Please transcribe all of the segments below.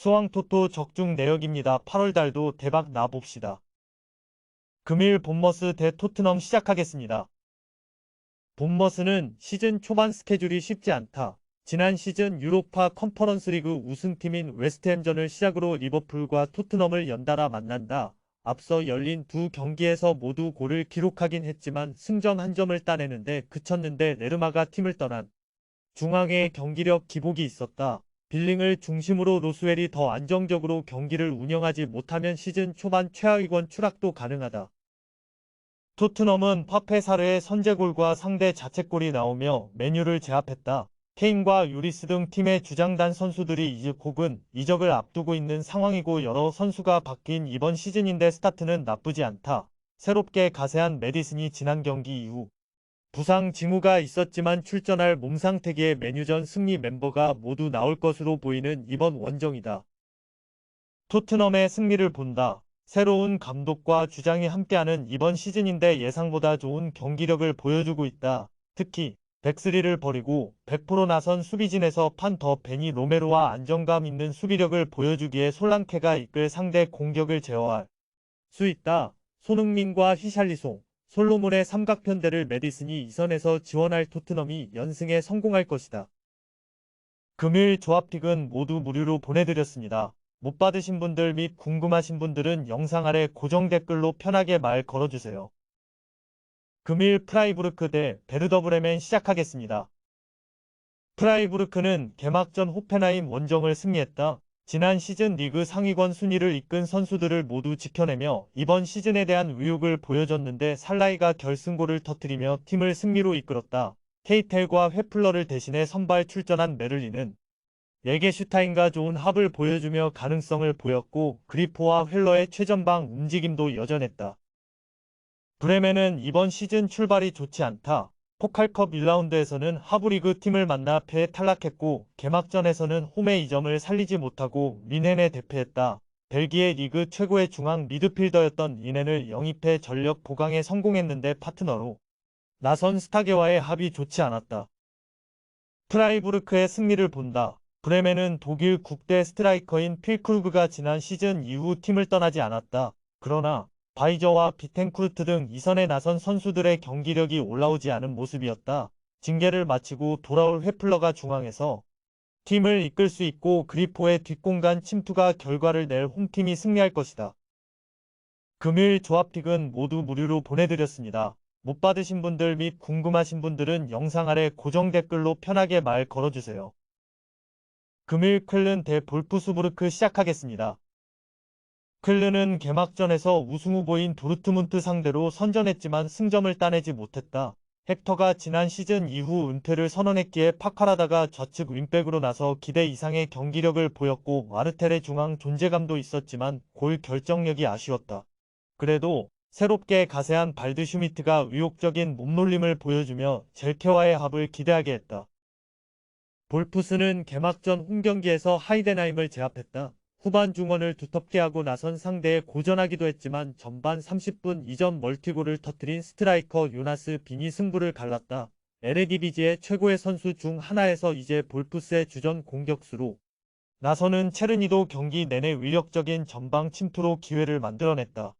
수왕토토 적중 내역입니다. 8월달도 대박 나봅시다. 금일 본머스 대 토트넘 시작하겠습니다. 본머스는 시즌 초반 스케줄이 쉽지 않다. 지난 시즌 유로파 컨퍼런스 리그 우승팀인 웨스트햄전을 시작으로 리버풀과 토트넘을 연달아 만난다. 앞서 열린 두 경기에서 모두 골을 기록하긴 했지만 승점 한 점을 따내는데 그쳤는데 레르마가 팀을 떠난 중앙에 경기력 기복이 있었다. 빌링을 중심으로 로스웰이 더 안정적으로 경기를 운영하지 못하면 시즌 초반 최하위권 추락도 가능하다. 토트넘은 파페사르의 선제골과 상대 자책골이 나오며 메뉴를 제압했다. 케인과 유리스 등 팀의 주장단 선수들이 이적 혹은 이적을 앞두고 있는 상황이고 여러 선수가 바뀐 이번 시즌인데 스타트는 나쁘지 않다. 새롭게 가세한 메디슨이 지난 경기 이후 부상 징후가 있었지만 출전할 몸 상태기에 메뉴전 승리 멤버가 모두 나올 것으로 보이는 이번 원정이다. 토트넘의 승리를 본다. 새로운 감독과 주장이 함께하는 이번 시즌인데 예상보다 좋은 경기력을 보여주고 있다. 특히 백스리를 버리고 100% 나선 수비진에서 판 더 베니 로메로와 안정감 있는 수비력을 보여주기에 솔랑케가 이끌 상대 공격을 제어할 수 있다. 손흥민과 히샬리송, 솔로몬의 삼각편대를 메디슨이 이선에서 지원할 토트넘이 연승에 성공할 것이다. 금일 조합픽은 모두 무료로 보내드렸습니다. 못 받으신 분들 및 궁금하신 분들은 영상 아래 고정 댓글로 편하게 말 걸어주세요. 금일 프라이부르크 대 베르더브레멘 시작하겠습니다. 프라이부르크는 개막전 호펜하임 원정을 승리했다. 지난 시즌 리그 상위권 순위를 이끈 선수들을 모두 지켜내며 이번 시즌에 대한 의욕을 보여줬는데 살라이가 결승골을 터뜨리며 팀을 승리로 이끌었다. 케이텔과 회플러를 대신해 선발 출전한 메를리는 예게슈타인과 좋은 합을 보여주며 가능성을 보였고 그리포와 휠러의 최전방 움직임도 여전했다. 브레멘은 이번 시즌 출발이 좋지 않다. 포칼컵 1라운드에서는 하브리그 팀을 만나 패에 탈락했고 개막전에서는 홈의 이점을 살리지 못하고 리넨에 대패했다. 벨기에 리그 최고의 중앙 미드필더였던 리넨을 영입해 전력 보강에 성공했는데 파트너로 나선 스타게와의 합이 좋지 않았다. 프라이부르크의 승리를 본다. 브레멘은 독일 국대 스트라이커인 필크루그가 지난 시즌 이후 팀을 떠나지 않았다. 그러나 바이저와 비텐쿠르트 등 이선에 나선 선수들의 경기력이 올라오지 않은 모습이었다. 징계를 마치고 돌아올 회플러가 중앙에서 팀을 이끌 수 있고 그리포의 뒷공간 침투가 결과를 낼 홈팀이 승리할 것이다. 금일 조합픽은 모두 무료로 보내드렸습니다. 못 받으신 분들 및 궁금하신 분들은 영상 아래 고정 댓글로 편하게 말 걸어주세요. 금일 쾰른 대 볼프스부르크 시작하겠습니다. 클르는 개막전에서 우승 후보인 도르트문트 상대로 선전했지만 승점을 따내지 못했다. 헥터가 지난 시즌 이후 은퇴를 선언했기에 파카라다가 좌측 윙백으로 나서 기대 이상의 경기력을 보였고 와르텔의 중앙 존재감도 있었지만 골 결정력이 아쉬웠다. 그래도 새롭게 가세한 발드 슈미트가 의욕적인 몸놀림을 보여주며 젤케와의 합을 기대하게 했다. 볼프스는 개막전 홈경기에서 하이덴하임을 제압했다. 후반 중원을 두텁게 하고 나선 상대에 고전하기도 했지만 전반 30분 이전 멀티골을 터뜨린 스트라이커 요나스 빈이 승부를 갈랐다. 에레디비지의 최고의 선수 중 하나에서 이제 볼프스의 주전 공격수로 나서는 체르니도 경기 내내 위력적인 전방 침투로 기회를 만들어냈다.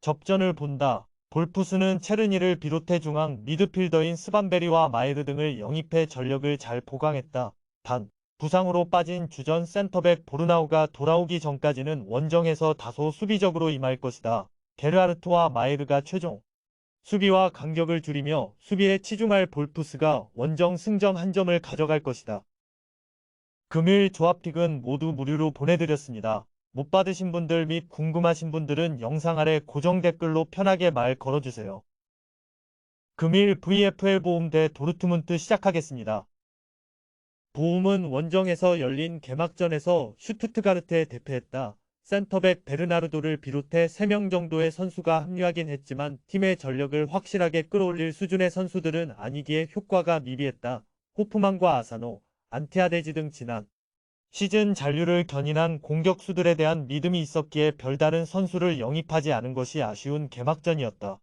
접전을 본다. 볼프스는 체르니를 비롯해 중앙 미드필더인 스반베리와 마에르 등을 영입해 전력을 잘 보강했다. 단, 부상으로 빠진 주전 센터백 보르나우가 돌아오기 전까지는 원정에서 다소 수비적으로 임할 것이다. 게르하르트와 마에르가 최종 수비와 간격을 줄이며 수비에 치중할 볼프스가 원정 승점 한 점을 가져갈 것이다. 금일 조합픽은 모두 무료로 보내드렸습니다. 못 받으신 분들 및 궁금하신 분들은 영상 아래 고정 댓글로 편하게 말 걸어주세요. 금일 VFL 보험 대 도르트문트 시작하겠습니다. 보움은 원정에서 열린 개막전에서 슈투트가르트에 대패했다. 센터백 베르나르도를 비롯해 3명 정도의 선수가 합류하긴 했지만 팀의 전력을 확실하게 끌어올릴 수준의 선수들은 아니기에 효과가 미비했다. 호프만과 아사노, 안티아데지 등 지난 시즌 잔류를 견인한 공격수들에 대한 믿음이 있었기에 별다른 선수를 영입하지 않은 것이 아쉬운 개막전이었다.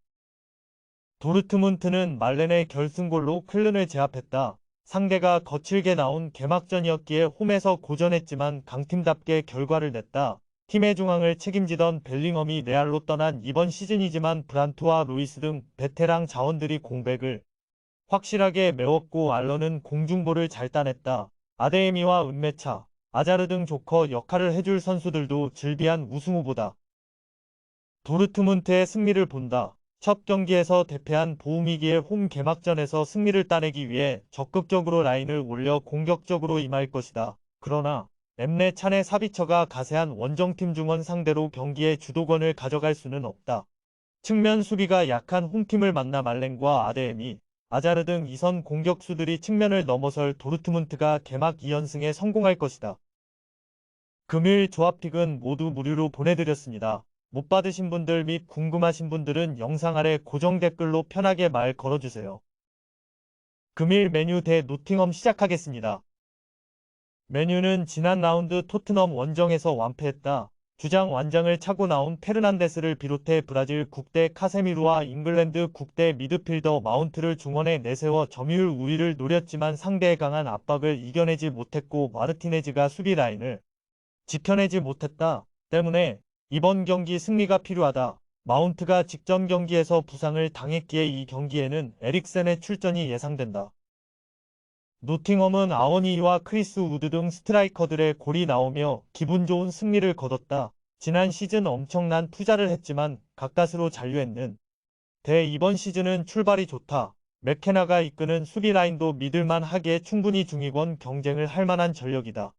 도르트문트는 말렌의 결승골로 클른을 제압했다. 상대가 거칠게 나온 개막전이었기에 홈에서 고전했지만 강팀답게 결과를 냈다. 팀의 중앙을 책임지던 벨링엄이 레알로 떠난 이번 시즌이지만 브란트와 루이스 등 베테랑 자원들이 공백을 확실하게 메웠고 알런은 공중볼을 잘 따냈다. 아데에미와 은메차, 아자르 등 조커 역할을 해줄 선수들도 즐비한 우승 후보다. 도르트문트의 승리를 본다. 첫 경기에서 대패한 보우미기의 홈 개막전에서 승리를 따내기 위해 적극적으로 라인을 올려 공격적으로 임할 것이다. 그러나 엠네 찬의 사비처가 가세한 원정팀 중원 상대로 경기의 주도권을 가져갈 수는 없다. 측면 수비가 약한 홈팀을 만나 말렌과 아데엠이 아자르 등 이선 공격수들이 측면을 넘어설 도르트문트가 개막 2연승에 성공할 것이다. 금일 조합픽은 모두 무료로 보내드렸습니다. 못 받으신 분들 및 궁금하신 분들은 영상 아래 고정 댓글로 편하게 말 걸어주세요. 금일 메뉴 대 노팅엄 시작하겠습니다. 메뉴는 지난 라운드 토트넘 원정에서 완패했다. 주장 완장을 차고 나온 페르난데스를 비롯해 브라질 국대 카세미루와 잉글랜드 국대 미드필더 마운트를 중원에 내세워 점유율 우위를 노렸지만 상대의 강한 압박을 이겨내지 못했고 마르티네즈가 수비 라인을 지켜내지 못했다. 때문에 이번 경기 승리가 필요하다. 마운트가 직전 경기에서 부상을 당했기에 이 경기에는 에릭센의 출전이 예상된다. 노팅엄은 아워니와 크리스 우드 등 스트라이커들의 골이 나오며 기분 좋은 승리를 거뒀다. 지난 시즌 엄청난 투자를 했지만 가까스로 잔류했는 대 이번 시즌은 출발이 좋다. 맥케나가 이끄는 수비 라인도 믿을만 하기에 충분히 중위권 경쟁을 할 만한 전력이다.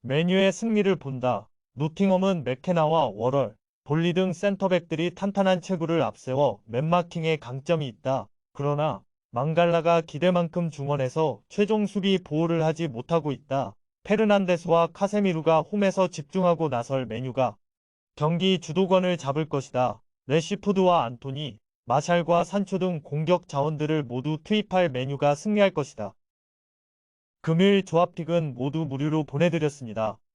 메뉴의 승리를 본다. 노팅엄은 맥케나와 워럴, 볼리 등 센터백들이 탄탄한 체구를 앞세워 맨마킹에 강점이 있다. 그러나 망갈라가 기대만큼 중원에서 최종 수비 보호를 하지 못하고 있다. 페르난데스와 카세미루가 홈에서 집중하고 나설 메뉴가 경기 주도권을 잡을 것이다. 레시푸드와 안토니, 마샬과 산초 등 공격 자원들을 모두 투입할 메뉴가 승리할 것이다. 금일 조합픽은 모두 무료로 보내드렸습니다.